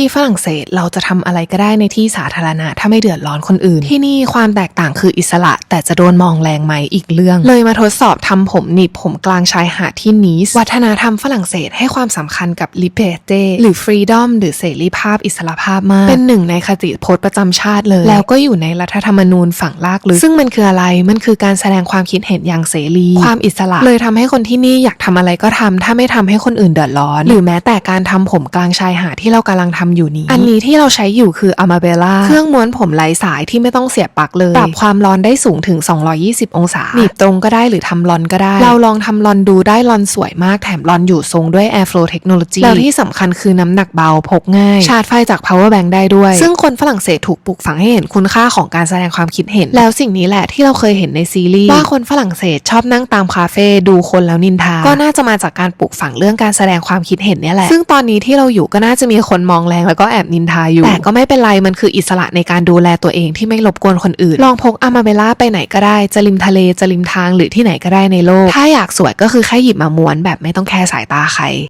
ที่ฝรั่งเศสเราจะทำอะไรก็ได้ในที่สาธารณะ ถ้าไม่เดือดร้อนคนอื่น ที่นี่ความแตกต่างคืออิสระ แต่จะโดนมองแรงไหมอีกเรื่อง เลยมาทดสอบทำผมหนีบผมกลางชายหาดที่นีสวัฒนธรรมฝรั่งเศสให้ความสำคัญกับ liberté หรือ freedom หรือเสรีภาพอิสระภาพมาก เป็นหนึ่งในคติพจน์ประจำชาติเลย แล้วก็อยู่ในรัฐธรรมนูญฝั่งลากลึกซึ่งมันคืออะไรมันคือการแสดงความคิดเห็นอย่างเสรี ความอิสระเลยทำให้คนที่นี่อยากทำอะไรก็ทำถ้าไม่ทำให้คนอื่นเดือดร้อน หรือแม้แต่การทำผมกลางชายหาดที่เรากำลังทำอยู่นี้ อันนี้ที่เราใช้อยู่คือ a m a b e l l a เครื่องม้วนผมไร้สายที่ไม่ต้องเสียบปลั๊กเลย ปรับความร้อนได้สูงถึง 220 องศา หนีบตรงก็ได้หรือทำลอนก็ได้ เราลองทำลอนดูได้ลอนสวยมากแถมลอนอยู่ทรงด้วย Airflow Technology แล้วที่สำคัญคือน้ำหนักเบาพกง่าย ชาร์จไฟจาก power bank ได้ด้วย ซึ่งคนฝรั่งเศสถูกปลูกฝังให้เห็นคุณค่าของการแสดงความคิดเห็น แล้วสิ่งนี้แหละที่เราเคยเห็นในซีรีส์ว่าคนฝรั่งเศสชอบนั่งตามคาเฟ่ดูคนแล้วนินทา ก็น่าจะมาจากการปลูกฝังเรื่องการแสดงความคิดเห็นเนี่ยแหละ ซึ่งตอนนี้ที่เราอยู่ก็น่าจะมีคนมองแรงแล้วก็แอบนินทาอยู่ แต่ก็ไม่เป็นไรมันคืออิสระในการดูแลตัวเองที่ไม่รบกวนคนอื่น ลองพกอามาเบล่าไปไหนก็ได้ จะริมทะเลจะริมทางหรือที่ไหนก็ได้ในโลก ถ้าอยากสวยก็คือแค่หยิบมาม้วนแบบไม่ต้องแคร์สายตาใคร